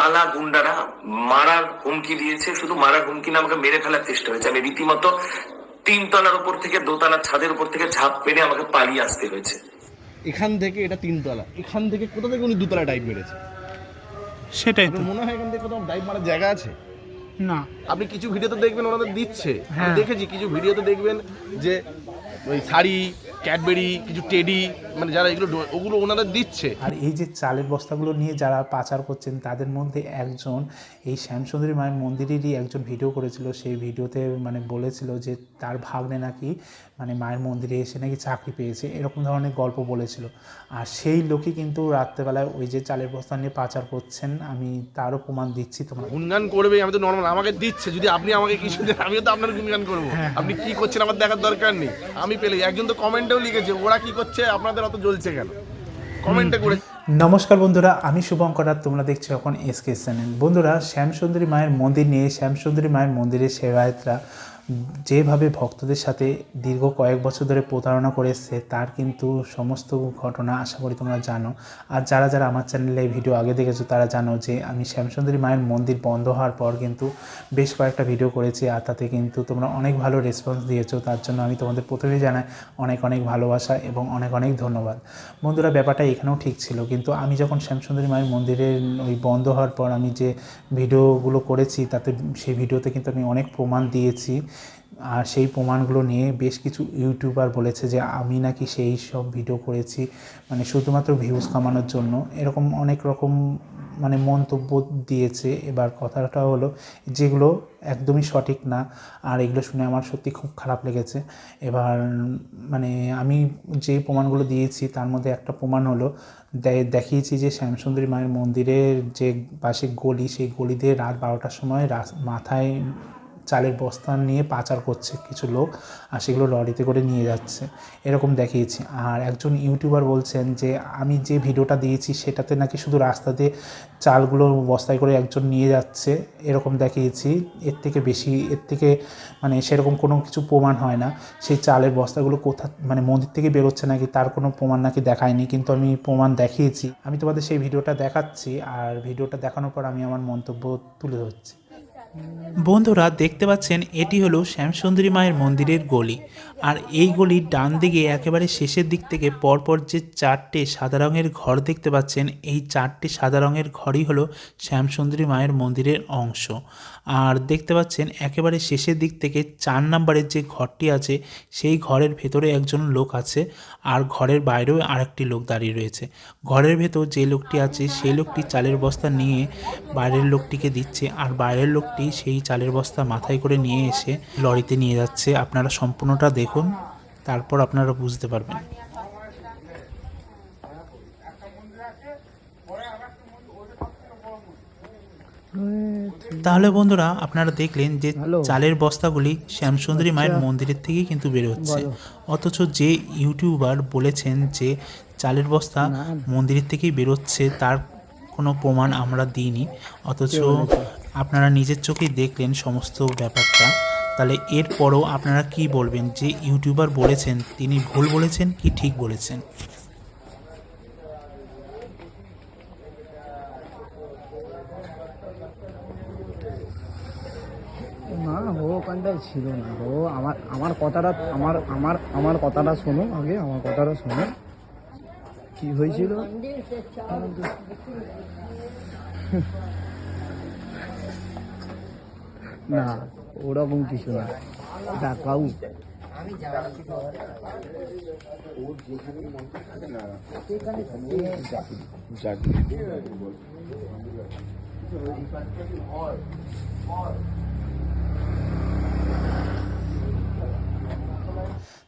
পালা গুন্ডারা মারার হুমকি দিয়েছে শুধু মারার হুমকি না আমাকে মেরে ফেলার চেষ্টা হয়েছে। আমি রীতিমতো তিন তলার উপর থেকে দোতলার ছাদের উপর থেকে ঝাঁপ মেরে আমাকে পালিয়ে আসতে হয়েছে। এখান থেকে এটা তিনতলা। এখান থেকে কোথা থেকে উনি দুতলা ডাইভ মেরেছে? সেটাই তো। মনে হয় এখান থেকে কোথাও ডাইভ মারার জায়গা আছে? না। আপনি কিছু ভিডিওতে দেখবেন ওনাদের দিচ্ছে। হ্যাঁ। দেখেছি কিছু ভিডিওতে দেখবেন যে ওই শাড়ি ক্যাডবেরি কিছু টেডি মানে যারা এগুলো ওগুলো ওনারা দিচ্ছে। আর এই যে চালের বস্তাগুলো নিয়ে যারা পাচার করছেন তাদের মধ্যে একজন এই শ্যামসুন্দরী মায়ের মন্দিরেরই একজন ভিডিও করেছিল। সেই ভিডিওতে মানে বলেছিল যে তার ভাগ্নে নাকি মানে মায়ের মন্দিরে এসে নাকি চাকরি পেয়েছে এরকম ধরনের গল্প বলেছিল। আর সেই লোকই কিন্তু রাত্রেবেলায় ওই যে চালের বস্তা নিয়ে পাচার করছেন আমি তারও প্রমাণ দিচ্ছি তোমার গুনগান করবে আমি তো নর্মাল আমাকে দিচ্ছে যদি আপনি আমাকে কিছু দেন আমিও তো আপনার গুনগান করব। আপনি কি করছেন আমার দেখার দরকার নেই আমি পেলে একজন তো কমেন্টেও লিখেছে ওরা কি করছে আপনাদের অত জ্বলছে কেন? কমেন্টে করে নমস্কার বন্ধুরা আমি শুভঙ্কর আর তোমরা দেখছ এখন এসকে চ্যানেল বন্ধুরা শ্যামসুন্দরী মায়ের মন্দির নিয়ে শ্যামসুন্দরী মায়ের মন্দিরের সেবায়তরা যেভাবে ভক্তদের সাথে দীর্ঘ কয়েক বছর ধরে প্রতারণা করে এসছে, তার কিন্তু সমস্ত ঘটনা আশা করি তোমরা জানো। আর যারা যারা আমার চ্যানেলে ভিডিও আগে দেখেছ, তারা জানো যে আমি শ্যামসুন্দরী মায়ের মন্দির বন্ধ হওয়ার পর কিন্তু বেশ কয়েকটা ভিডিও করেছি আর তাতে কিন্তু তোমরা অনেক ভালো রেসপন্স দিয়েছ। তার জন্য আমি তোমাদের প্রথমেই জানাই অনেক অনেক ভালোবাসা এবং অনেক অনেক ধন্যবাদ। বন্ধুরা, ব্যাপারটা এখানেও ঠিক ছিল। কিন্তু আমি যখন শ্যামসুন্দরী মায়ের মন্দিরের ওই বন্ধ হওয়ার পর আমি যে ভিডিওগুলো করেছি, তাতে সেই ভিডিওতে কিন্তু আমি অনেক প্রমাণ দিয়েছি। আর সেই প্রমাণগুলো নিয়ে বেশ কিছু ইউটিউবার বলেছে যে আমি নাকি সেই সব ভিডিও করেছি মানে শুধুমাত্র ভিউজ কামানোর জন্য। এরকম অনেক রকম মানে মন্তব্য দিয়েছে। এবার কথাটা হলো, যেগুলো একদমই সঠিক না, আর এগুলো শুনে আমার সত্যি খুব খারাপ লেগেছে। এবার মানে আমি যে প্রমাণগুলো দিয়েছি, তার মধ্যে একটা প্রমাণ হলো দেখিয়েছি যে শ্যামসুন্দরী মায়ের মন্দিরের যে পাশে গলি, সেই গলি দিয়ে রাত বারোটার সময় মাথায় চালের বস্তা নিয়ে পাচার করছে কিছু লোক আর সেগুলো লরিতে করে নিয়ে যাচ্ছে। এরকম দেখিয়েছি। আর একজন ইউটিউবার বলছেন যে, আমি যে ভিডিওটা দিয়েছি সেটাতে নাকি শুধু রাস্তা দিয়ে চালগুলো বস্তায় করে একজন নিয়ে যাচ্ছে। এরকম দেখিয়েছি। এর থেকে বেশি, এর থেকে মানে সেরকম কোনো কিছু প্রমাণ হয় না। সেই চালের বস্তাগুলো কোথা মানে মন্দির থেকে বেরোচ্ছে নাকি তার কোনো প্রমাণ নাকি দেখায়নি, কিন্তু আমি প্রমাণ দেখিয়েছি। আমি তোমাদের সেই ভিডিওটা দেখাচ্ছি আর ভিডিওটা দেখানোর পর আমি আমার মন্তব্য তুলে ধরছি। বন্ধুরা দেখতে পাচ্ছেন, এটি হলো শ্যামসুন্দরী মায়ের মন্দিরের গলি। আর এই গলির ডান দিকে একেবারে শেষের দিক থেকে পরপর যে চারটে সাদা রঙের ঘর দেখতে পাচ্ছেন, এই চারটে সাদা রঙের ঘরই হলো শ্যামসুন্দরী মায়ের মন্দিরের অংশ। আর দেখতে পাচ্ছেন একেবারে শেষের দিক থেকে চার নাম্বারের যে ঘরটি আছে, সেই ঘরের ভেতরে একজন লোক আছে আর ঘরের বাইরেও আরেকটি লোক দাঁড়িয়ে রয়েছে। ঘরের ভেতর যে লোকটি আছে, সেই লোকটি চালের বস্তা নিয়ে বাইরের লোকটিকে দিচ্ছে আর বাইরের লোকটি সেই চালের বস্তা মাথায় করে নিয়ে এসে লরিতে নিয়ে যাচ্ছে। আপনারা সম্পূর্ণটা দেখুন, তারপর আপনারা বুঝতে পারবেন। তাহলে বন্ধুরা আপনারা দেখলেন যে চালের বস্তাগুলি শ্যামসুন্দরী মায়ের মন্দিরের থেকেই কিন্তু বেরোচ্ছে অথচ যে ইউটিউবার বলেছেন যে চালের বস্তা মন্দিরের থেকেই বেরোচ্ছে তার কোনো প্রমাণ আমরা দিইনি। অথচ আপনারা নিজের চোখেই দেখলেন সমস্ত ব্যাপারটা। তাহলে এরপরও আপনারা কি বলবেন? যে ইউটিউবার বলেছেন তিনি ভুল বলেছেন কি ঠিক বলেছেন? ও ওখানটায় ছিল না ও আমার আমার কথাটা, আমার আমার আমার কথাটা শোনো আগে, আমার কথাটা শোনো। কি হয়েছিল? না, ওরকম কিছু না। ডাকাউ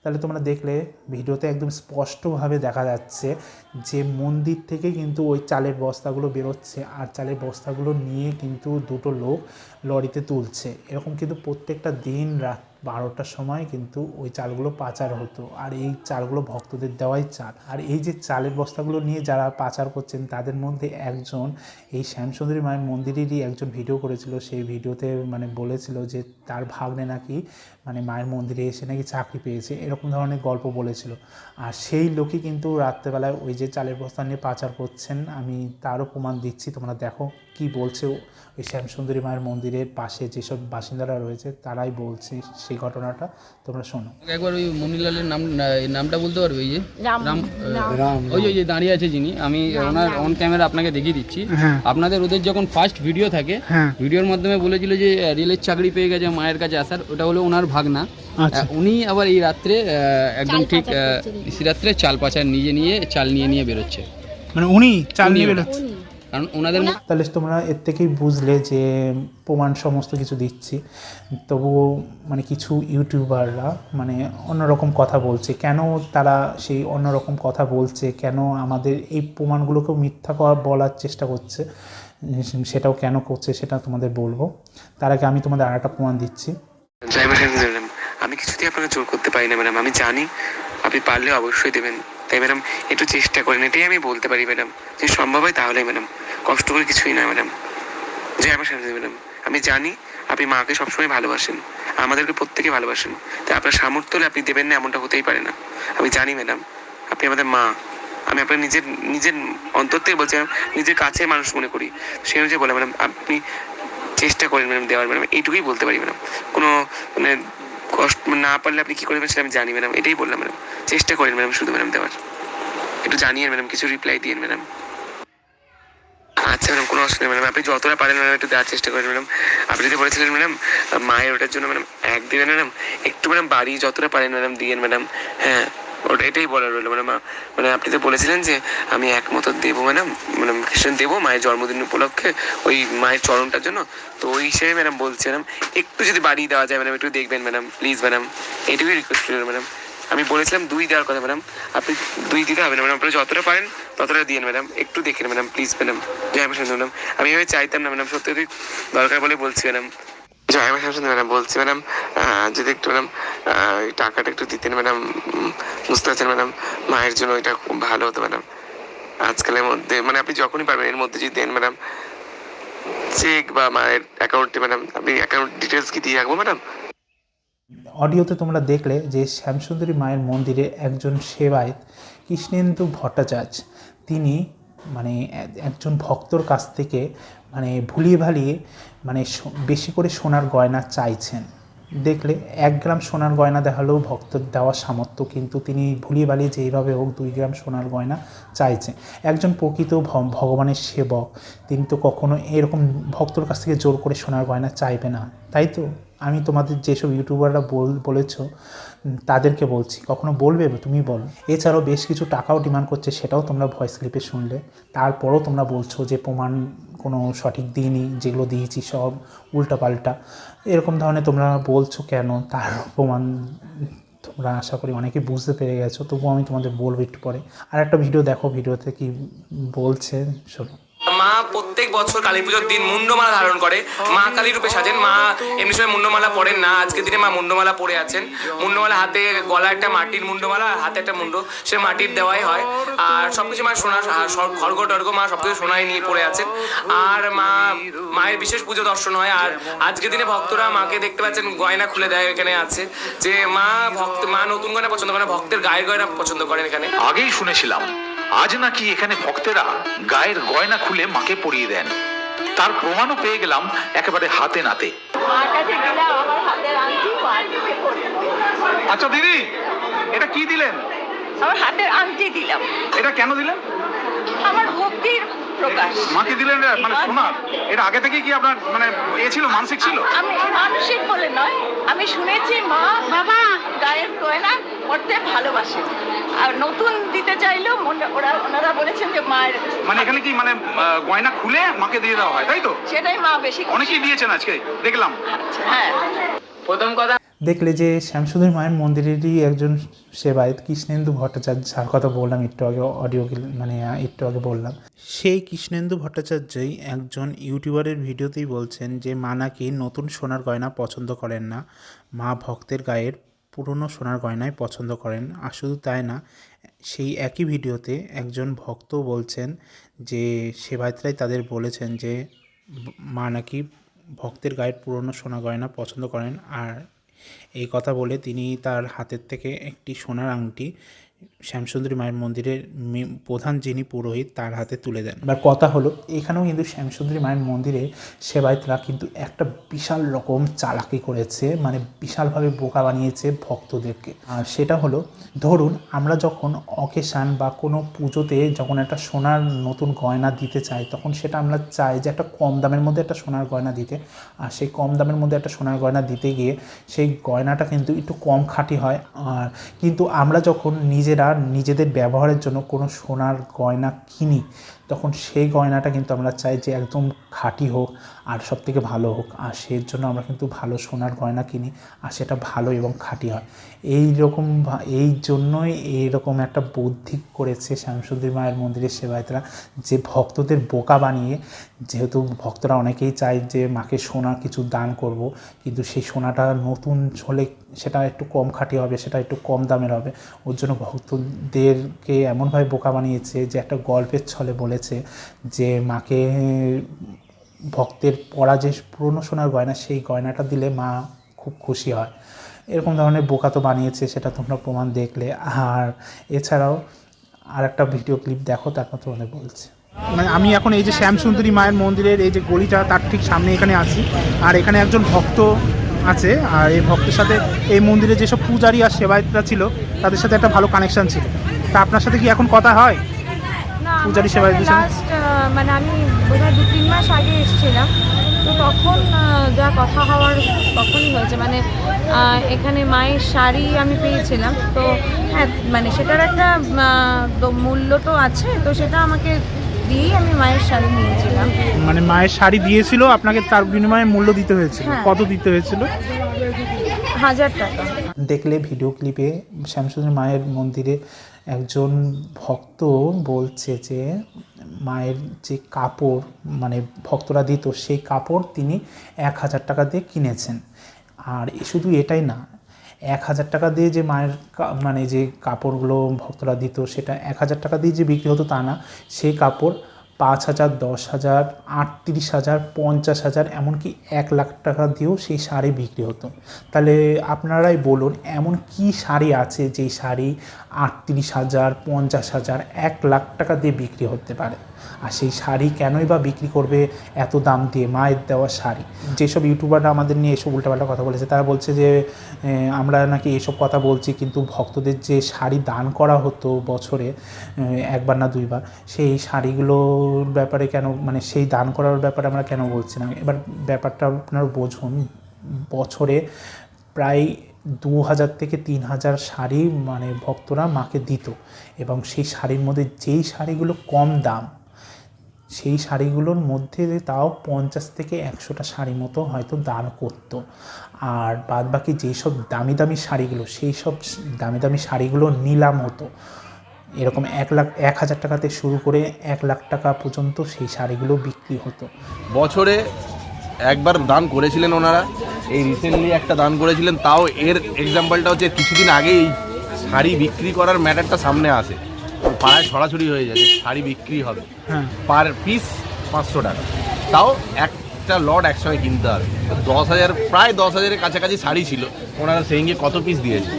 তাহলে তোমরা দেখলে ভিডিওতে একদম স্পষ্টভাবে দেখা যাচ্ছে যে মন্দির থেকে কিন্তু ওই চালের বস্তাগুলো বেরোচ্ছে আর চালের বস্তাগুলো নিয়ে কিন্তু দুটো লোক লরিতে তুলছে। এরকম কিন্তু প্রত্যেকটা দিন রাত বারোটার সময় কিন্তু ওই চালগুলো পাচার হতো। আর এই চালগুলো ভক্তদের দেওয়াই চাল। আর এই যে চালের বস্তাগুলো নিয়ে যারা পাচার করছেন, তাদের মধ্যে একজন, এই শ্যামসুন্দরী মায়ের মন্দিরেরই একজন ভিডিও করেছিল। সেই ভিডিওতে মানে বলেছিল যে তার ভাগ্নে নাকি মানে মায়ের মন্দিরে এসে নাকি চাকরি পেয়েছে, এরকম ধরনের গল্প বলেছিল। আর সেই লোকই কিন্তু রাত্রেবেলায় ওই যে চালের বস্তা নিয়ে পাচার করছেন, আমি তারও প্রমাণ দিচ্ছি, তোমরা দেখো কি বলছে ওই শ্যামসুন্দরী মায়ের মন্দিরের পাশে যেসব বাসিন্দারা রয়েছে তারাই বলছে সেই ঘটনাটা। তোমরা শোনো। একবার ওই মনিলালের নাম নামটা বলতে পারবে ওই যে? রাম রাম ওই যে- ওই যে দাঁড়িয়ে আছে যিনি আমি ওনার অন ক্যামেরা আপনাকে দেখিয়ে দিচ্ছি। আপনাদের ওদের যখন ফার্স্ট ভিডিও থাকে ভিডিওর মাধ্যমে বলেছিল যে রেলের চাকরি পেয়ে গেছে মায়ের কাছে আসার ওটা হলো ওনার ভাগনা। উনি আবার এই রাত্রে আহ, একদম ঠিক। সে রাত্রে চাল পাচার নিজে নিয়ে চাল নিয়ে নিয়ে বেরোচ্ছে। মানে উনি চাল নিয়ে বেরোচ্ছে। কারণ ওনাদের তাহলে তোমরা এর থেকেই বুঝলে যে প্রমাণ সমস্ত কিছু দিচ্ছি। তবুও মানে কিছু ইউটিউবাররা মানে অন্যরকম কথা বলছে। কেন তারা সেই অন্যরকম কথা বলছে? কেন আমাদের এই প্রমাণগুলোকেও মিথ্যা বলার চেষ্টা করছে? সেটাও কেন করছে সেটা তোমাদের বলব। তার আগে আমি তোমাদের আর একটা প্রমাণ দিচ্ছি। আমি কিছুতেই আপনাকে জোর করতে পারি না ম্যাডাম। আমি জানি আপনি পারলে অবশ্যই দেবেন। তাই ম্যাডাম একটু চেষ্টা করেন। এটাই আমি বলতে পারি ম্যাডাম। যদি সম্ভব হয় তাহলে ম্যাডাম। কষ্ট করে কিছুই না ম্যাডাম জয় মা শারদা ম্যাডাম আমি জানি আপনি মাকে সবসময় ভালোবাসেন, আমাদেরকে প্রত্যেকে ভালোবাসেন, তাই আপনার সামর্থ্য হলে আপনি দেবেন না, এমনটা হতেই পারে না। আমি জানি ম্যাডাম আপনি আমাদের মা। আমি আপনার নিজের নিজের অন্তর থেকে বলছি নিজের কাছের মানুষ মনে করি। সেই অনুযায়ী বলে ম্যাডাম আপনি চেষ্টা করেন ম্যাডাম দেওয়ার ম্যাডাম এইটুকুই বলতে পারি ম্যাডাম কোনো মানে কষ্ট না পারলে আপনি কি করবেন সেটা আমি জানি ম্যাডাম এটাই বললাম ম্যাডাম চেষ্টা করেন ম্যাডাম শুধু ম্যাডাম দেওয়ার। একটু জানিয়ে ম্যাডাম কিছু রিপ্লাই দিন ম্যাডাম আচ্ছা ম্যাডাম, কোনো অসুবিধা ম্যাডাম। আপনি যতটা পারেন ম্যাডাম, একটু দেওয়ার চেষ্টা করেন ম্যাডাম। আপনি যদি বলেছিলেন ম্যাডাম, মায়ের ওটার জন্য ম্যাডাম, এক দিবেন ম্যাডাম, একটু ম্যাডাম বাড়ি যতটা পারেন ম্যাডাম দিয়েন ম্যাডাম। হ্যাঁ ওটা এটাই বলার রইল ম্যাডাম। মানে আপনি তো বলেছিলেন যে, আমি এক মতো দেবো ম্যাডাম ম্যাডাম খ্রিস্টান দেবো মায়ের জন্মদিন উপলক্ষে ওই মায়ের চরণটার জন্য। তো ওই হিসেবে ম্যাডাম বলছি ম্যাডাম, একটু যদি বাড়িয়ে দেওয়া যায় ম্যাডাম, একটু দেখবেন ম্যাডাম, প্লিজ ম্যাডাম। এইটুকুই রিকোয়েস্ট করবেন ম্যাডাম। আমি বলেছিলাম দুই দেওয়ার কথা ম্যাডাম আপনি দুই দিতে হবে না ম্যাডাম আপনি যতটা পারেন, ততটা দিন ম্যাডাম একটু দেখেন ম্যাডাম প্লিজ ম্যাডাম জয় মা ম্যাডাম আমি এভাবে চাইতাম না ম্যাডাম সত্যি দরকার বলে বলছি ম্যাডাম জয় মা শামসুন্দর ম্যাডাম বলছি ম্যাডাম যদি একটু ম্যাডাম টাকাটা একটু দিতেন ম্যাডাম বুঝতে পারছেন ম্যাডাম মায়ের জন্য এটা খুব ভালো হতো ম্যাডাম আজকালের মধ্যে মানে আপনি যখনই পারবেন এর মধ্যে যদি দেন ম্যাডাম চেক বা মায়ের অ্যাকাউন্টে ম্যাডাম আপনি অ্যাকাউন্ট ডিটেলস কি দিয়ে রাখব ম্যাডাম অডিওতে তোমরা দেখলে যে শ্যামসুন্দরী মায়ের মন্দিরে একজন সেবায়ত কৃষ্ণেন্দু ভট্টাচার্য, তিনি মানে একজন ভক্তর কাছ থেকে মানে ভুলিয়ে ভালিয়ে মানে বেশি করে সোনার গয়না চাইছেন। দেখলে এক গ্রাম সোনার গয়না দেখালেও ভক্তর দেওয়ার সামর্থ্য, কিন্তু তিনি ভুলিয়ে ভালিয়ে যেইভাবে হোক দুই গ্রাম সোনার গয়না চাইছেন। একজন প্রকৃত ভগবানের সেবক, তিনি তো কখনো এরকম ভক্তর কাছ থেকে জোর করে সোনার গয়না চাইবে না, তাই তো? আমি তোমাদের যেসব ইউটিউবাররা বল, বলেছ তাদেরকে বলছি, কখনো বলবে তুমি বলো। এছাড়াও বেশ কিছু টাকাও ডিমান্ড করছে, সেটাও তোমরা ভয়েস ক্লিপে শুনলে। তারপরও তোমরা বলছো যে প্রমাণ কোনো সঠিক দিইনি, যেগুলো দিয়েছি সব উল্টাপাল্টা। এরকম ধরনের তোমরা বলছো কেন? তার প্রমাণ তোমরা আশা করি অনেকে বুঝতে পেরে গেছো, তবুও আমি তোমাদের বলব একটু পরে। আর একটা ভিডিও দেখো, ভিডিওতে কি বলছে, শোনো। মা প্রত্যেক বছর কালী পুজোর দিন মুন্ডমালা ধারণ করে। মা কালী রূপে সাজেন। মা এমনি সময় মুন্ডমালা পরেন না। আজকের দিনে মা মুন্ডমালা পরে আছেন। মুন্ডমালা হাতে গলা একটা মাটির মুন্ডমালা, হাতে একটা মুন্ড। সে মাটির দেওয়াই হয়। আর সবকিছু মা সোনা খড়গ টর্গ মা সবকিছু সোনায় নিয়ে পড়ে আছেন। আর মা, মায়ের বিশেষ পুজো দর্শন হয়। আর আজকের দিনে ভক্তরা মাকে দেখতে পাচ্ছেন, গয়না খুলে দেয় এখানে আছে। যে মা ভক্ত, মা নতুন গয়না পছন্দ করে ভক্তের গায়ের গয়না পছন্দ করেন এখানে। আগেই শুনেছিলাম আজ নাকি এখানে ভক্তেরা গায়ের গয়না খুলে মাকে পরিয়ে দেন। তার প্রমাণও পেয়ে গেলাম একেবারে হাতে নাতে। আচ্ছা দিদি এটা কি দিলেন? আমার হাতের আংটি দিলাম। এটা কেন দিলেন? আমার ভক্তির প্রকাশ। মাকে দিলেন মানে এটা আগে থেকে কি আপনার মানে এ ছিল মানসিক ছিল? আমি মানসিক বলে নয় আমি শুনেছি মা বাবা গায়ের গয়না পড়তে ভালোবাসে। আর নতুন দিতে চাইলেও মনে ওরা ওনারা বলেছেন যে মায়ের মানে এখানে কি মানে গয়না খুলে মাকে দিয়ে দেওয়া হয় তাই তো? সেটাই মা বেশি অনেকেই দিয়েছেন আজকে দেখলাম। আচ্ছা, হ্যাঁ। প্রথম কথা দেখলে যে শ্যামসুন্দর মায়ের মন্দিরেরই একজন সেবায়ত কৃষ্ণেন্দু ভট্টাচার্য যার কথা বললাম একটু আগে অডিও মানে একটু আগে বললাম। সেই কৃষ্ণেন্দু ভট্টাচার্যই একজন ইউটিউবারের ভিডিওতেই বলছেন যে মা নাকি নতুন সোনার গয়না পছন্দ করেন না। মা ভক্তের গায়ের পুরনো সোনার গয়নাই পছন্দ করেন। আর শুধু তাই না, সেই একই ভিডিওতে একজন ভক্ত বলছেন যে, সেবায়তরাই তাদের বলেছেন যে মা নাকি ভক্তের গায়ের পুরনো সোনা গয়না পছন্দ করেন। আর এই কথা বলে তিনি তার হাতের থেকে একটি সোনার আংটি শ্যামসুন্দরী মায়ের মন্দিরের প্রধান যিনি পুরোহিত, তার হাতে তুলে দেন। এবার কথা হলো, এখানেও কিন্তু শ্যামসুন্দরী মায়ের মন্দিরে সেবায়তরা কিন্তু একটা বিশাল রকম চালাকি করেছে মানে বিশালভাবে বোকা বানিয়েছে ভক্তদেরকে। আর সেটা হলো, ধরুন আমরা যখন অকেশান বা কোনো পুজোতে যখন একটা সোনার নতুন গয়না দিতে চাই, তখন সেটা আমরা চাই যে একটা কম দামের মধ্যে একটা সোনার গয়না দিতে। আর সেই কম দামের মধ্যে একটা সোনার গয়না দিতে গিয়ে সেই গয়নাটা কিন্তু একটু কম খাঁটি হয়। আর কিন্তু আমরা যখন নিজেরা নিজেদের ব্যবহারের জন্য কোনো সোনার গয়না কিনি, তখন সেই গয়নাটা কিন্তু আমরা চাই যে একদম খাঁটি হোক আর সব থেকে ভালো হোক। আর সেই জন্য আমরা কিন্তু ভালো সোনার গয়না কিনি, আর সেটা ভালো এবং খাঁটি হয়। এই রকম এই জন্যই এইরকম একটা বুদ্ধি করেছে শ্যামসুন্দরী মায়ের মন্দিরের সেবায়তরা, যে ভক্তদের বোকা বানিয়ে, যেহেতু ভক্তরা অনেকেই চায় যে মাকে সোনা কিছু দান করব, কিন্তু সেই সোনাটা নতুন হলে সেটা একটু কম খাঁটি হবে, সেটা একটু কম দামের হবে। ওর জন্য ভক্তদেরকে এমনভাবে বোকা বানিয়েছে যে একটা গল্পের ছলে বলেছে যে মাকে ভক্তের পরা যে পুরনো সোনার গয়না, সেই গয়নাটা দিলে মা খুব খুশি হয়। এরকম ধরনের বোকা তো বানিয়েছে সেটা তোমরা প্রমাণ দেখলে। আর এছাড়াও আর একটা ভিডিও ক্লিপ দেখো তারপর তোমাদের বলছে। মানে আমি এখন এই যে শ্যামসুন্দরী মায়ের মন্দিরের এই যে গলিটা তার ঠিক সামনে এখানে আছি। আর এখানে একজন ভক্ত আছে আর এই ভক্তের সাথে এই মন্দিরে যেসব পূজারি আর সেবায়তরা ছিল তাদের সাথে একটা ভালো কানেকশন ছিল। তা আপনার সাথে কি এখন কথা হয়? পূজারি সেবায় দিয়েছেন? লাস্ট মানে আমি বোধহয় দু তিন মাস আগে এসেছিলাম। তখন যা কথা হওয়ার তখনই হয়েছে। মানে এখানে মায়ের শাড়ি আমি পেয়েছিলাম। তো হ্যাঁ মানে সেটার একটা মূল্য তো আছে। তো সেটা আমাকে দিয়েই আমি মায়ের শাড়ি নিয়েছিলাম। মানে মায়ের শাড়ি দিয়েছিল আপনাকে তার বিনিময়ে মূল্য দিতে হয়েছিল। হ্যাঁ। কত দিতে হয়েছিল? হাজার টাকা। দেখলে ভিডিও ক্লিপে শ্যামসুন্দর মায়ের মন্দিরে একজন ভক্ত বলছে যে মায়ের যে কাপড় মানে ভক্তরা দিত, সেই কাপড় তিনি এক হাজার টাকা দিয়ে কিনেছেন। আর শুধু এটাই না, এক হাজার টাকা দিয়ে যে মায়ের মানে যে কাপড়গুলো ভক্তরা দিত, সেটা এক হাজার টাকা দিয়ে যে বিক্রি হতো তা না, সেই কাপড় পাঁচ হাজার, দশ হাজার, আটত্রিশ হাজার, পঞ্চাশ হাজার, এমনকি এক লাখ টাকা দিয়েও সেই শাড়ি বিক্রি হতো। তাহলে আপনারাই বলুন, এমন কি শাড়ি আছে যেই শাড়ি আটত্রিশ হাজার, পঞ্চাশ হাজার, এক লাখ টাকা দিয়ে বিক্রি হতে পারে? আর সেই শাড়ি কেনই বা বিক্রি করবে, এত দাম দিয়ে মায়ের দেওয়া শাড়ি? যেসব ইউটিউবাররা আমাদের নিয়ে এসব উল্টাপাল্টা কথা বলেছে, তারা বলছে যে আমরা নাকি এসব কথা বলছি, কিন্তু ভক্তদের যে শাড়ি দান করা হতো বছরে একবার না দুইবার, সেই শাড়িগুলোর ব্যাপারে কেন মানে সেই দান করার ব্যাপারে আমরা কেন বলছি না? এবার ব্যাপারটা আপনার বোঝুন, বছরে প্রায় দু হাজার থেকে তিন হাজার শাড়ি মানে ভক্তরা মাকে দিত, এবং সেই শাড়ির মধ্যে যেই শাড়িগুলো কম দাম সেই শাড়িগুলোর মধ্যে তাও পঞ্চাশ থেকে একশোটা শাড়ি মতো হয়তো দান করতো। আর বাদ বাকি যেসব দামি দামি শাড়িগুলো সেই সব দামি দামি শাড়িগুলো নিলাম হতো। এরকম এক লাখ, এক হাজার টাকাতে শুরু করে এক লাখ টাকা পর্যন্ত সেই শাড়িগুলো বিক্রি হতো। বছরে একবার দান করেছিলেন ওনারা। এই রিসেন্টলি একটা দান করেছিলেন, তাও এর এক্সাম্পলটা হচ্ছে কিছুদিন আগেই এই শাড়ি বিক্রি করার ম্যাটারটা সামনে আসে। পাড়ায় ছড়াছড়ি হয়ে যায় যে শাড়ি বিক্রি হবে। হ্যাঁ। পার পিস পাঁচশো টাকা। তাও একটা লট একসঙ্গে কিনতে হবে। দশ হাজার প্রায় দশ হাজারের কাছাকাছি শাড়ি ছিল। ওনারা সেদিনকে কত পিস দিয়েছে?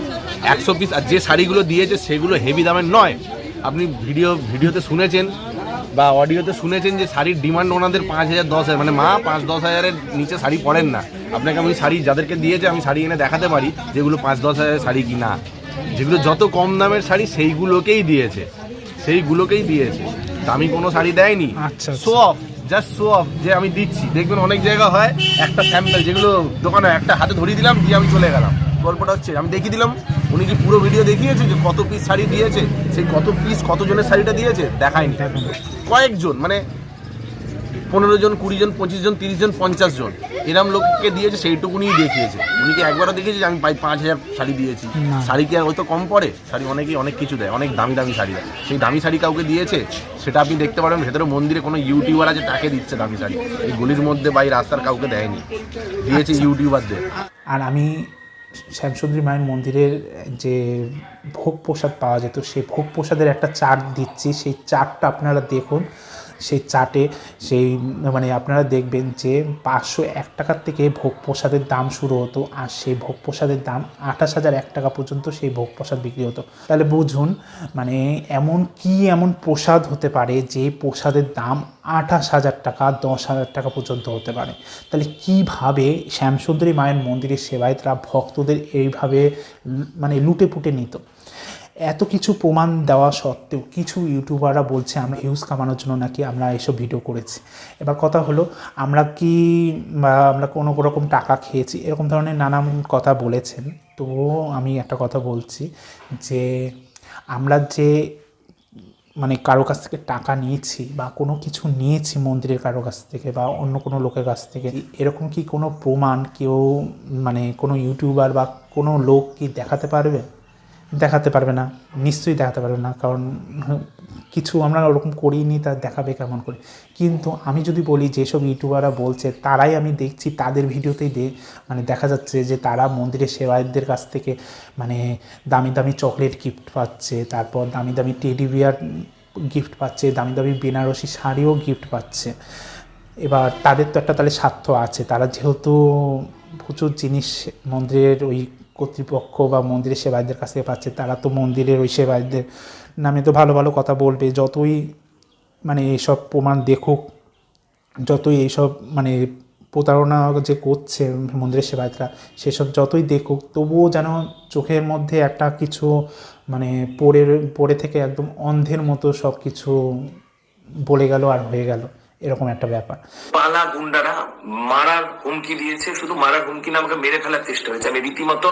একশো পিস আর যে শাড়িগুলো দিয়েছে সেগুলো হেভি দামের নয়। আপনি ভিডিও ভিডিওতে শুনেছেন বা অডিওতে শুনেছেন যে শাড়ির ডিমান্ড ওনাদের পাঁচ হাজার দশ হাজার। মানে মা পাঁচ দশ হাজারের নিচে শাড়ি পরেন না। আপনাকে আমি শাড়ি যাদেরকে দিয়েছে আমি শাড়ি এনে দেখাতে পারি যেগুলো পাঁচ দশ হাজারের শাড়ি কি না যেগুলো যত কম দামের শাড়ি সেইগুলোকেই দিয়েছে। সেইগুলোকেই দিয়েছে। আমি কোনো শাড়ি দেয়নি। আচ্ছা, আচ্ছা। Show off just show off যে আমি দিচ্ছি। দেখবেন অনেক জায়গা হয় একটা স্যাম্পল যেগুলো দোকানে একটা হাতে ধরিয়ে দিলাম দিয়ে আমি চলে গেলাম। গল্পটা হচ্ছে আমি দেখিয়ে দিলাম উনি কি পুরো ভিডিও দেখিয়েছে যে কত পিস শাড়ি দিয়েছে? সেই কত পিস কতজনের শাড়িটা দিয়েছে? দেখায়নি। কয়েকজন মানে পনেরো জন কুড়ি জন পঁচিশ জন তিরিশ জন পঞ্চাশ জন। এরম লোককে দিয়েছে সেইটুকুনি দেখিয়েছে। উনি কি একবারও দেখেছে যে আমি পাই পাঁচ হাজার শাড়ি দিয়েছি। শাড়ি কি আর হয়তো কম পড়ে? শাড়ি অনেকেই অনেক কিছু দেয় অনেক দামি দামি শাড়ি দেয়। সেই দামি শাড়ি কাউকে দিয়েছে সেটা আপনি দেখতে পারেন ভেতরে মন্দিরে কোনো ইউটিউবার আছে তাকে দিচ্ছে দামি শাড়ি। এই গলির মধ্যে বা এই রাস্তার কাউকে দেয়নি। দিয়েছে ইউটিউবারদের। আর আমি শ্যামসুন্দরী মায়ের মন্দিরের যে ভোগ প্রসাদ পাওয়া যেত সেই ভোগ প্রসাদের একটা চার্ট দিচ্ছি। সেই চার্টটা আপনারা দেখুন। সেই চাটে, সেই মানে আপনারা দেখবেন যে পাঁচশো এক টাকার থেকে ভোগ প্রসাদের দাম শুরু হতো আর সেই ভোগ প্রসাদের দাম আঠাশ হাজার এক টাকা পর্যন্ত সেই ভোগ প্রসাদ বিক্রি হতো। তাহলে বুঝুন মানে এমন কি এমন প্রসাদ হতে পারে যে প্রসাদের দাম আঠাশ হাজার টাকা, দশ হাজার টাকা পর্যন্ত হতে পারে? তাহলে কীভাবে শ্যামসুন্দরী মায়ের মন্দিরের সেবায়তরা ভক্তদের এইভাবে মানে লুটে পুটে নিত? এত কিছু প্রমাণ দেওয়া সত্ত্বেও কিছু ইউটিউবাররা বলছে, আমরা ভিউজ কামানোর জন্য নাকি আমরা এসব ভিডিও করেছি? এবার কথা হলো, আমরা কি আমরা কোনো রকম টাকা খেয়েছি? এরকম ধরনের নানান কথা বলেছেন। তো আমি একটা কথা বলছি যে, আমরা যে মানে কারও কাছ থেকে টাকা নিয়েছি বা কোনো কিছু নিয়েছি মন্দিরের কারও কাছ থেকে বা অন্য কোনো লোকের কাছ থেকে, এরকম কি কোনো প্রমাণ কেউ মানে কোনো ইউটিউবার বা কোনো লোক কি দেখাতে পারবে? দেখাতে পারবে না, নিশ্চয়ই দেখাতে পারবে না, কারণ কিছু আমরা ওরকম করিনি, তা দেখাবে কেমন করে? কিন্তু আমি যদি বলি, যেসব ইউটিউবাররা বলছে, তারাই আমি দেখছি, তাদের ভিডিওতেই দে মানে দেখা যাচ্ছে যে তারা মন্দিরের সেবায়তদের কাছ থেকে মানে দামি দামি চকলেট গিফট পাচ্ছে, তারপর দামি দামি টেডি বিয়ার গিফট পাচ্ছে, দামি দামি বেনারসি শাড়িও গিফট পাচ্ছে। এবার তাদের তো একটা তাহলে স্বার্থ আছে, তারা যেহেতু প্রচুর জিনিস মন্দিরের ওই কর্তৃপক্ষ বা মন্দিরের সেবায়তদের কাছ থেকে পাচ্ছে, তারা তো মন্দিরের ওই সেবায়তদের নামে তো ভালো ভালো কথা বলবে। যতই মানে এইসব প্রমাণ দেখুক, যতই এইসব মানে প্রতারণা যে করছে মন্দিরের সেবায়তরা সেসব যতই দেখুক, তবুও যেন চোখের মধ্যে একটা কিছু মানে পড়ে পড়ে থেকে একদম অন্ধের মতো সব কিছু বলে গেল আর হয়ে গেল। এরকম একটা ব্যাপার। পালা গুন্ডারা মারার হুমকি দিয়েছে, শুধু মারার হুমকি না, আমাকে মেরে ফেলার চেষ্টা হয়েছে। আমি রীতিমতো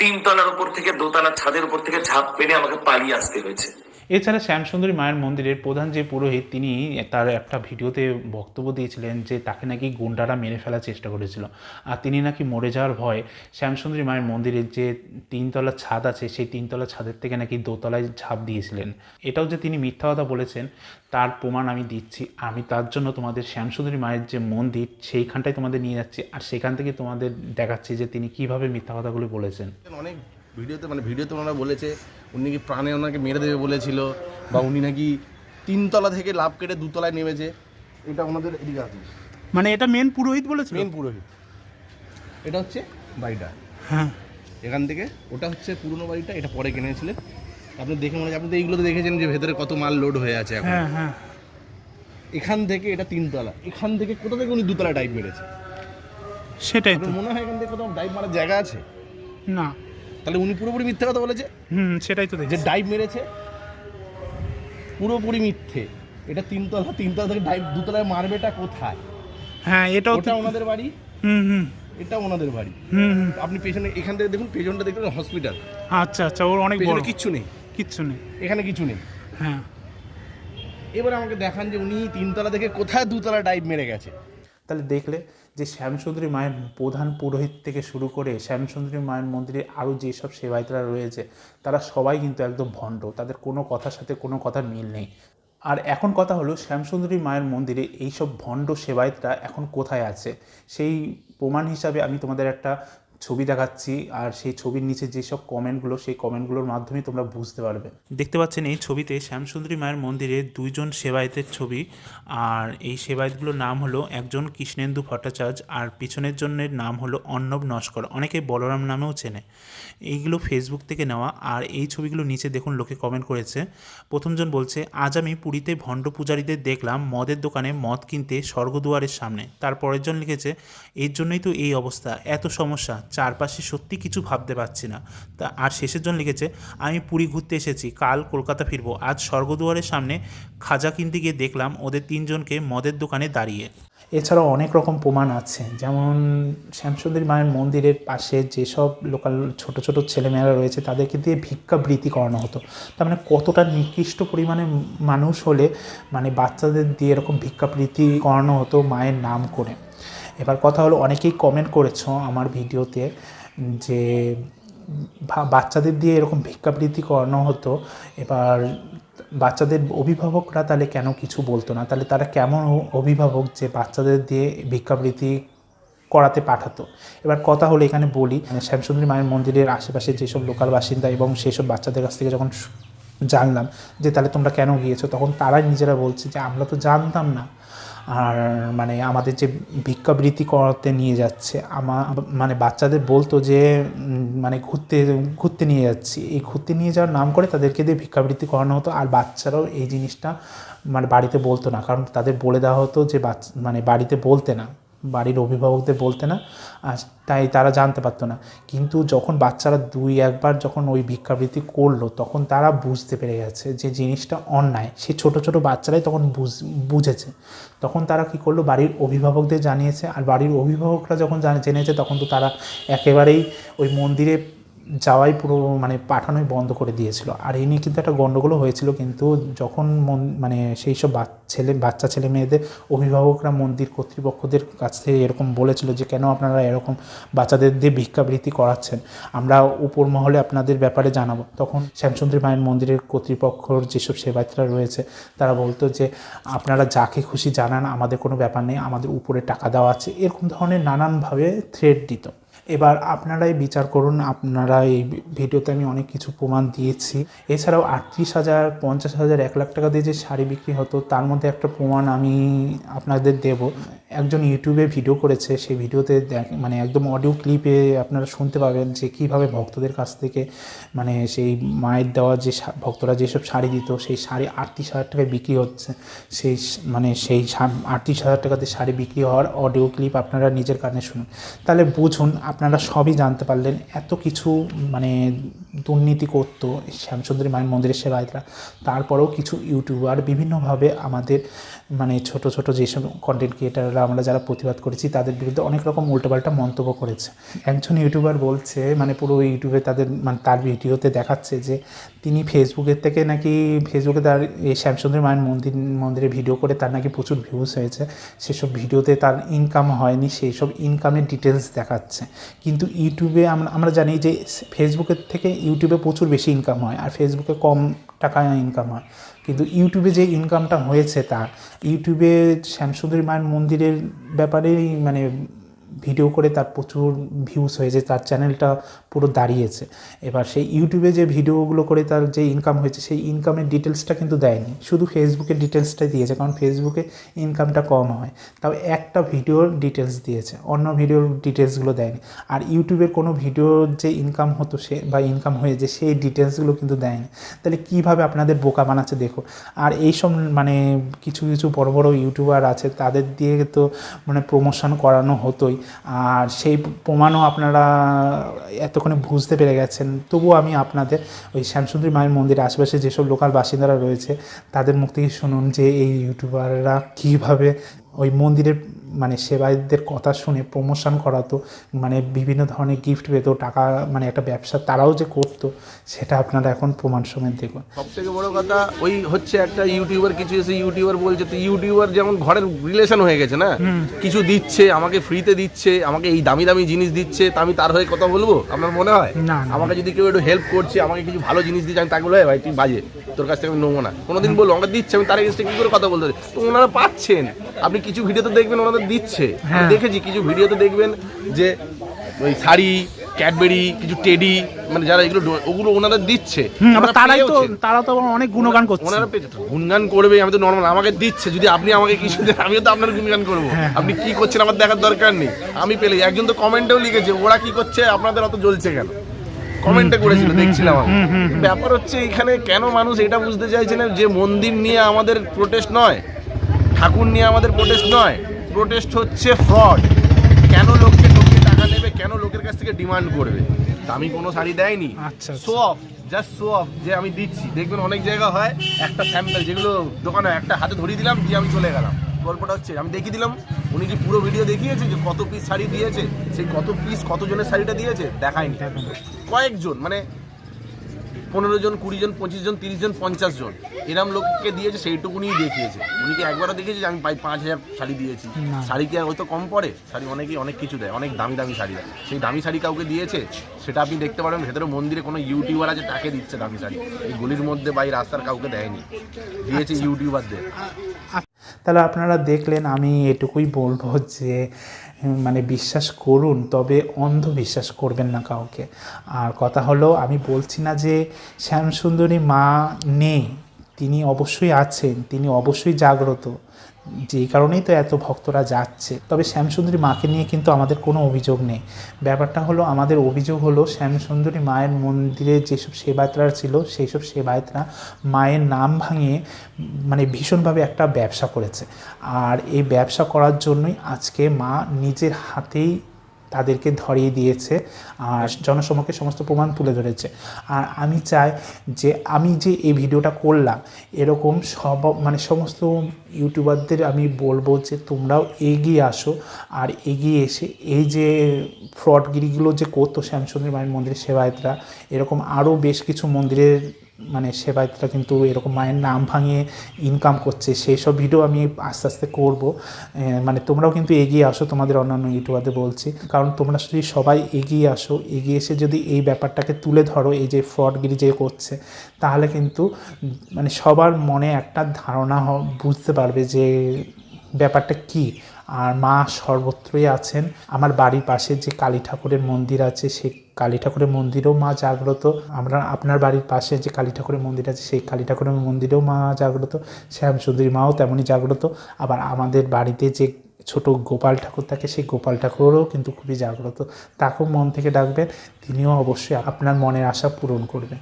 তিনতলার উপর থেকে, দোতলার ছাদের উপর থেকে ঝাঁপ পেরে আমাকে পালিয়ে আসতে হয়েছে। এছাড়া শ্যামসুন্দরী মায়ের মন্দিরের প্রধান যে পুরোহিত, তিনি তার একটা ভিডিওতে বক্তব্য দিয়েছিলেন যে তাকে নাকি গুন্ডারা মেরে ফেলার চেষ্টা করেছিল। আর তিনি নাকি মরে যাওয়ার ভয় শ্যামসুন্দরী মায়ের মন্দিরের যে তিনতলা ছাদ আছে, সেই তিনতলা ছাদের থেকে নাকি দোতলায় ঝাঁপ দিয়েছিলেন। এটাও যে তিনি মিথ্যা কথা বলেছেন, তার প্রমাণ আমি দিচ্ছি। আমি তার জন্য তোমাদের শ্যামসুন্দরী মায়ের যে মন্দির, সেইখানটায় তোমাদের নিয়ে যাচ্ছি। আর সেখান থেকে তোমাদের দেখাচ্ছি যে তিনি কীভাবে মিথ্যা কথাগুলো বলেছেন। অনেক ভিডিওতে মানে ভিডিওতে ওনারা বলেছে উনি কি প্রাণে ওনাকে মেরে দেবে বলেছিল? বা উনি নাকি তিনতলা থেকে লাভ কেটে দুতলায় নেমেছে? এটা ওনাদের এদিকে আছে মানে এটা মেন পুরোহিত বলেছিল? মেন পুরোহিত। এটা হচ্ছে বাড়িটা। হ্যাঁ। এখান থেকে ওটা হচ্ছে পুরনো বাড়িটা এটা পরে কিনেছিলেন। আপনি দেখে মনে হয় আপনি তো এইগুলোতে দেখেছেন যে ভেতরে কত মাল লোড হয়ে আছে এখন। হ্যাঁ হ্যাঁ। এখান থেকে এটা তিনতলা। এখান থেকে কোথা থেকে উনি দুতলা ডাইভ মেরেছে? সেটাই তো। মনে হয় এখান থেকে কোথাও ডাইভ মারার জায়গা আছে? না। তাহলে উনি পুরোপুরি মিথ্যে কথা বলেছে? হুম সেটাই তো যে ডাইভ মেরেছে? পুরোপুরি মিথ্যে। এটা তিনতলা তিনতলা থেকে ডাইভ দুতলায় মারবেটা কোথায়? হ্যাঁ এটাও ওটা ওনাদের বাড়ি? হুম হুম। এটা ওনাদের বাড়ি। হুম হুম। আপনি পেছনে এখান থেকে দেখুন পেছনটা দেখবেন হসপিটাল আচ্ছা আচ্ছা ওর অনেক বড়। পেছনে কিচ্ছু নেই। কিচ্ছু নেই। এখানে কিছু নেই। হ্যাঁ। এবার আমাকে দেখান যে উনি তিনতলা থেকে কোথায় দুতলা ডাইভ মেরে গেছে। তাহলে দেখলে যে শ্যামসুন্দরী মায়ের প্রধান পুরোহিত থেকে শুরু করে শ্যামসুন্দরী মায়ের মন্দিরে আরও যেসব সেবায়তরা রয়েছে, তারা সবাই কিন্তু একদম ভণ্ড। তাদের কোনো কথার সাথে কোনো কথার মিল নেই। আর এখন কথা হলো শ্যামসুন্দরী মায়ের মন্দিরে এইসব ভণ্ড সেবায়তরা এখন কোথায় আছে? সেই প্রমাণ হিসাবে আমি তোমাদের একটা ছবি দেখাচ্ছি আর সেই ছবির নিচে যেসব কমেন্টগুলো সেই কমেন্টগুলোর মাধ্যমে তোমরা বুঝতে পারবে। দেখতে পাচ্ছেন এই ছবিতে শ্যামসুন্দরী মায়ের মন্দিরে দুইজন সেবায়তের ছবি। আর এই সেবায়তগুলোর নাম হলো একজন কৃষ্ণেন্দু ভট্টাচার্য আর পিছনের জনের নাম হলো অর্ণব নস্কর। অনেকে বলরাম নামেও চেনে। এইগুলো ফেসবুক থেকে নেওয়া। আর এই ছবিগুলো নিচে দেখুন লোকে কমেন্ট করেছে। প্রথমজন বলছে, আজ আমি পুরীতে ভণ্ড পূজারীদের দেখলাম মদের দোকানে মদ কিনতে স্বর্গদুয়ারের সামনে। তারপরের জন লিখেছে, এর জন্যই তো এই অবস্থা। এত সমস্যা। চারপাশে সত্যি কিছু ভাবতে পারছি না। তা আর শেষের জন লিখেছে, আমি পুরী ঘুরতে এসেছি, কাল কলকাতা ফিরবো। আজ স্বর্গদুয়ারের সামনে খাজা কিনতে গিয়ে দেখলাম ওদের তিনজনকে মদের দোকানে দাঁড়িয়ে। এছাড়াও অনেক রকম প্রমাণ আছে। যেমন শ্যামসুন্দরী মায়ের মন্দিরের পাশে যেসব লোকাল ছোট ছোট ছেলেমেয়েরা রয়েছে, তাদেরকে দিয়ে ভিক্ষাবৃত্তি করানো হতো। তার মানে কতটা নিকৃষ্ট পরিমাণে মানুষ হলে মানে বাচ্চাদের দিয়ে এরকম ভিক্ষাবৃত্তি করানো হতো মায়ের নাম করে। এবার কথা হলো, অনেকেই কমেন্ট করেছ আমার ভিডিওতে যে বাচ্চাদের দিয়ে এরকম ভিক্ষাবৃত্তি করানো হতো, এবার বাচ্চাদের অভিভাবকরা তাহলে কেন কিছু বলতো না? তাহলে তারা কেমন অভিভাবক যে বাচ্চাদের দিয়ে ভিক্ষাবৃত্তি করাতে পাঠাতো? এবার কথা হলো, এখানে বলি মানে শ্যামসুন্দরী মায়ের মন্দিরের আশেপাশে যেসব লোকাল বাসিন্দা এবং সেসব বাচ্চাদের কাছ থেকে যখন জানলাম যে তাহলে তোমরা কেন গিয়েছো, তখন তারাই নিজেরা বলছে যে, আমরা তো জানতাম না। আর মানে আমাদের যে ভিক্ষাবৃত্তি করতে নিয়ে যাচ্ছে আমার মানে বাচ্চাদের বলতো যে মানে ঘুরতে ঘুরতে নিয়ে যাচ্ছি। এই ঘুরতে নিয়ে যাওয়ার নাম করে তাদেরকে দিয়ে ভিক্ষাবৃত্তি করানো হতো, আর বাচ্চারাও এই জিনিসটা মানে বাড়িতে বলতো না। কারণ তাদের বলে দেওয়া হতো যে বাচ্চা মানে বাড়িতে বলতে না। বাড়ির অভিভাবকদের বলতে না তাই তারা জানতে পারতো না। কিন্তু যখন বাচ্চারা দুই, একবার যখন ওই ভিক্ষাবৃত্তি করল, তখন তারা বুঝতে পেরে গেছে যে জিনিসটা অন্যায়। সে ছোট ছোট বাচ্চারাই তখন বুঝ, বুঝেছে। তখন তারা কি করল, বাড়ির অভিভাবকদের জানিয়েছে। আর বাড়ির অভিভাবকরা যখন জেনেছে, তখন তো তারা একেবারেই ওই মন্দিরে যাওয়াই পুরো মানে পাঠানোই বন্ধ করে দিয়েছিল। আর এই নিয়ে কিন্তু একটা গণ্ডগোলও হয়েছিল কিন্তু যখন মন- মানে সেই সব ছেলে, বাচ্চা ছেলে মেয়েদের অভিভাবকরা মন্দির কর্তৃপক্ষদের কাছ এরকম বলেছিল যে, কেন আপনারা এরকম বাচ্চাদের দিয়ে ভিক্ষাবৃত্তি করাচ্ছেন? আমরা উপর মহলে আপনাদের ব্যাপারে জানাব। তখন শ্যামসুন্দরী মায়ের মন্দিরের কর্তৃপক্ষর যেসব সেবায়তরা রয়েছে, তারা বলতো যে, আপনারা যাকে খুশি জানান, আমাদের কোনো ব্যাপার নেই, আমাদের উপরে টাকা দেওয়া আছে। এরকম ধরনের নানানভাবে থ্রেড দিত। এবার আপনারাই বিচার করুন আপনারা এই ভিডিওতে আমি অনেক কিছু প্রমাণ দিয়েছি। এছাড়াও আটত্রিশ হাজার, পঞ্চাশ হাজার, এক লাখ টাকা দিয়ে যে শাড়ি বিক্রি হতো, তার মধ্যে একটা প্রমাণ আমি আপনাদের দেব। একজন ইউটিউবে ভিডিও করেছে সেই ভিডিওতে দেখ- মানে একদম অডিও ক্লিপে আপনারা শুনতে পাবেন যে কীভাবে ভক্তদের কাছ থেকে মানে সেই মায়ের দেওয়া যে ভক্তরা যেসব শাড়ি দিত, সেই শাড়ি আটত্রিশ হাজার টাকায় বিক্রি হচ্ছে। সেই মানে সেই আটত্রিশ হাজার টাকাতে শাড়ি বিক্রি হওয়ার অডিও ক্লিপ আপনারা নিজের কানে শুনুন। তাহলে বুঝুন আপনারা সবই জানতে পারলেন এত কিছু মানে দুর্নীতি করত শ্যামসুন্দরী মায়ের মন্দিরের সেবায়তরা। তারপরেও কিছু ইউটিউবার বিভিন্নভাবে আমাদের মানে ছোট ছোট যেসব কন্টেন্ট ক্রিয়েটাররা আমরা যারা প্রতিবাদ করেছি, তাদের বিরুদ্ধে অনেক রকম উল্টোপাল্টা মন্তব্য করেছে। একজন ইউটিউবার বলছে মানে পুরো ইউটিউবে তাদের মানে তার ভিডিওতে দেখাচ্ছে যে, তিনি ফেসবুকের থেকে নাকি ফেসবুকে তার এই শ্যামসুন্দরী মায়ের মন্দির, মন্দিরে ভিডিও করে তার নাকি প্রচুর ভিউজ হয়েছে। সেসব ভিডিওতে তার ইনকাম হয়নি সেই সব ইনকামের ডিটেলস দেখাচ্ছে। কিন্তু ইউটিউবে আমরা আমরা জানি যে ফেসবুকের থেকে ইউটিউবে প্রচুর বেশি ইনকাম হয়, আর ফেসবুকে কম টাকায় ইনকাম হয়। কিন্তু ইউটিউবে যে ইনকামটা হয়েছে তা ইউটিউবে শ্যামসুন্দরী মায়ের মন্দিরের ব্যাপারেই মানে ভিডিও করে তার প্রচুর ভিউজ হয়েছে, তার চ্যানেলটা পুরো দাঁড়িয়েছে। এবার সেই ইউটিউবে যে ভিডিওগুলো করে তার যে ইনকাম হয়েছে, সেই ইনকামের ডিটেলসটা কিন্তু দেয়নি। শুধু ফেসবুকের ডিটেলসটাই দিয়েছে, কারণ ফেসবুকে ইনকামটা কম হয়। তাও একটা ভিডিওর ডিটেলস দিয়েছে, অন্য ভিডিওর ডিটেলসগুলো দেয়নি। আর ইউটিউবের কোনো ভিডিওর যে ইনকাম হতো সে, বা ইনকাম হয়েছে, সেই ডিটেলসগুলো কিন্তু দেয়নি। তাহলে কীভাবে আপনাদের বোকা বানাচ্ছে দেখো আর এইসব মানে কিছু কিছু বড় বড় ইউটিউবার আছে, তাদের দিয়ে তো মানে প্রমোশন করানো হতোই। আর সেই প্রমাণও আপনারা এতক্ষণে বুঝতে পেরে গেছেন। তবুও আমি আপনাদের ওই শ্যামসুন্দরী মায়ের মন্দিরের আশেপাশে যেসব লোকাল বাসিন্দারা রয়েছে, তাদের মুখ থেকে শুনুন যে এই ইউটিউবাররা কীভাবে ওই মন্দিরের মানে সেবায়তদের কথা শুনে প্রমোশন করাতো মানে বিভিন্ন ধরনের গিফট পেতো টাকা মানে একটা ব্যবসা তারাও যে করতো সেটা আপনারা এখন প্রমাণ সমেত দেখুন। সব থেকে বড় কথা ওই হচ্ছে একটা ইউটিউবার কিছু এসে ইউটিউবার বলছে তো ইউটিউবার যেমন ঘরের রিলেশন হয়ে গেছে না? কিছু দিচ্ছে আমাকে ফ্রিতে দিচ্ছে আমাকে এই দামি দামি জিনিস দিচ্ছে তা আমি তার হয়ে কথা বলব? আপনার মনে হয়? না। আমাকে যদি কেউ একটু হেল্প করছে আমাকে কিছু ভালো জিনিস দিচ্ছে আমি তাকে বলব ভাই তুই বাজে তোর কাছ থেকে আমি নেব না। কোনোদিন বলব আমাকে দিচ্ছে আমি তার এগেনস্টে কি করে কথা বলতে তো ওনারা পাচ্ছেন। আপনি কিছু ভিডিওতে দেখবেন ওনাদের দিচ্ছে। আমি দেখেছি কিছু ভিডিওতে দেখবেন যে ওই শাড়ি ক্যাডবেরি কিছু টেডি মানে যারা এগুলো ওগুলো ওনারা দিচ্ছে। তারাই তো তারা তো অনেক গুণগান করছে। ওনারা পেয়েছে। গুণগান করবে আমি তো নর্মাল আমাকে দিচ্ছে। যদি আপনি আমাকে কিছু দেন আমিও তো আপনার গুণগান করব। আপনি কি করছেন আমার দেখার দরকার নেই। আমি পেলে একজন তো কমেন্টেও লিখেছে ওরা কি করছে? আপনাদের অত জ্বলছে কেন? কমেন্টে করেছিল দেখছিলাম আমি। ব্যাপার হচ্ছে এখানে কেন মানুষ এটা বুঝতে চাইছে না যে মন্দির নিয়ে আমাদের প্রোটেস্ট নয়? ঠাকুর নিয়ে আমাদের প্রোটেস্ট নয় প্রোটেস্ট হচ্ছে ফ্রড কেন লোককে লোককে টাকা নেবে কেন লোকের কাছ থেকে ডিমান্ড করবে? আমি কোনো শাড়ি দেয়নি। আচ্ছা, show off just show off যে আমি দিচ্ছি। দেখবেন অনেক জায়গা হয় একটা স্যাম্পল যেগুলো দোকানে একটা হাতে ধরিয়ে দিলাম দিয়ে আমি চলে গেলাম। গল্পটা হচ্ছে আমি দেখিয়ে দিলাম উনি কি পুরো ভিডিও দেখিয়েছে যে কত পিস শাড়ি দিয়েছে? সেই কত পিস কতজনের শাড়িটা দিয়েছে? দেখায়নি। কয়েকজন মানে পনেরো জন কুড়ি জন পঁচিশ জন তিরিশ জন পঞ্চাশ জন। এরম লোককে দিয়েছে সেইটুকুনি দেখিয়েছে। উনি কি একবারও দেখেছে যে আমি পাই পাঁচ হাজার শাড়ি দিয়েছি। শাড়ি কি আর হয়তো কম পড়ে? শাড়ি অনেকেই অনেক কিছু দেয় অনেক দামি দামি শাড়ি দেয়। সেই দামি শাড়ি কাউকে দিয়েছে সেটা আপনি দেখতে পারেন ভেতরে মন্দিরে কোনো ইউটিউবার আছে তাকে দিচ্ছে দামি শাড়ি। এই গলির মধ্যে বা এই রাস্তার কাউকে দেয়নি। দিয়েছে ইউটিউবারদের। তাহলে আপনারা দেখলেন আমি এটুকুই বলব যে মানে বিশ্বাস করুন, তবে অন্ধ বিশ্বাস করবেন না কাউকে। আর কথা হলো, আমি বলছি না যে শ্যামসুন্দরী মা নেই, তিনি অবশ্যই আছেন, তিনি অবশ্যই জাগ্রত। যেই কারণেই তো এত ভক্তরা যাচ্ছে। তবে শ্যামসুন্দরী মাকে নিয়ে কিন্তু আমাদের কোনো অভিযোগ নেই। ব্যাপারটা হলো, আমাদের অভিযোগ হলো, শ্যামসুন্দরী মায়ের মন্দিরে যেসব সেবায়তরা ছিল সেই সব সেবায়তরা মায়ের নাম ভাঙিয়ে মানে ভীষণভাবে একটা ব্যবসা করেছে। আর এই ব্যবসা করার জন্যই আজকে মা নিজের হাতেই তাদেরকে ধরিয়ে দিয়েছে আর জনসমক্ষে সমস্ত প্রমাণ তুলে ধরেছে। আর আমি চাই যে আমি যে এই ভিডিওটা করলাম, এরকম সব মানে সমস্ত ইউটিউবারদের আমি বলব যে তোমরাও এগিয়ে আসো আর এগিয়ে এসে এই যে ফ্রডগিরিগুলো যে করতো শ্যামসুন্দর মায়ের মন্দিরের সেবায়তরা, এরকম আরও বেশ কিছু মন্দিরের মানে সেবায়তরা কিন্তু এরকম মায়ের নাম ভাঙিয়ে ইনকাম করছে সেই সব ভিডিও আমি আস্তে আস্তে করব। মানে তোমরাও কিন্তু এগিয়ে আসো, তোমাদের অন্যান্য ইউটিউবারদের বলছি। কারণ তোমরা যদি সবাই এগিয়ে আসো, এগিয়ে এসে যদি এই ব্যাপারটাকে তুলে ধরো, এই যে ফ্রডগিরি যে করছে, তাহলে কিন্তু মানে সবার মনে একটা ধারণা বুঝতে পারবে যে ব্যাপারটা কি। আর মা সর্বত্রই আছেন। আমার বাড়ির পাশে যে কালী ঠাকুরের মন্দির আছে সেই কালী ঠাকুরের মন্দিরেও মা জাগ্রত। আমরা আপনার বাড়ির পাশে যে কালী ঠাকুরের মন্দির আছে, সেই কালী ঠাকুরের মন্দিরেও মা জাগ্রত, শ্যামসুন্দরী মাও তেমনই জাগ্রত। আবার আমাদের বাড়িতে যে ছোট গোপাল ঠাকুর থাকে, সেই গোপাল ঠাকুরও কিন্তু খুবই জাগ্রত। তাকেও মন থেকে ডাকবেন, তিনিও অবশ্যই আপনার মনের আশা পূরণ করবেন।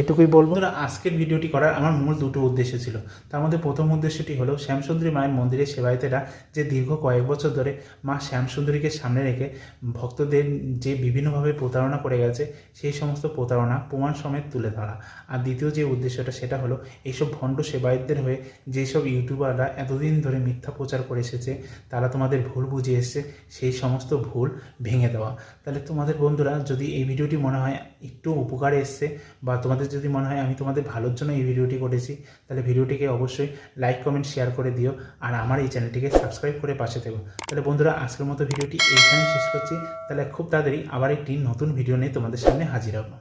এটুকুই বলব। আজকের ভিডিওটি করার আমার মূল দুটো উদ্দেশ্য ছিল। তার মধ্যে প্রথম উদ্দেশ্যটি হলো শ্যামসুন্দরী মায়ের মন্দিরের সেবায়তেরা যে দীর্ঘ কয়েক বছর ধরে মা শ্যামসুন্দরীকে সামনে রেখে ভক্তদের যে বিভিন্নভাবে প্রতারণা করে গেছে, সেই সমস্ত প্রতারণা প্রমাণ সমেত তুলে ধরা। আর দ্বিতীয় যে উদ্দেশ্যটা, সেটা হলো এইসব ভণ্ড সেবায়তদের হয়ে যেসব ইউটিউবাররা এতদিন ধরে মিথ্যা প্রচার করে এসেছে, তারা তোমাদের ভুল বুঝে এসেছে, সেই সমস্ত ভুল ভেঙে দেওয়া। তাহলে তোমাদের বন্ধুরা, যদি এই ভিডিওটি মনে হয় একটু উপকারে এসছে, বা তোমাদের যদি মনে হয় আমি তোমাদের ভালোর জন্য এই ভিডিওটি করেছি, তাহলে ভিডিওটিকে অবশ্যই লাইক কমেন্ট শেয়ার করে দিও, আর আমার এই চ্যানেলটিকে সাবস্ক্রাইব করে পাশে থেকো। তাহলে বন্ধুরা, আজকের মতো ভিডিওটি এইখানেই শেষ করছি। তাহলে খুব তাড়াতাড়ি আবার একটি নতুন ভিডিও নিয়ে তোমাদের সামনে হাজির হব।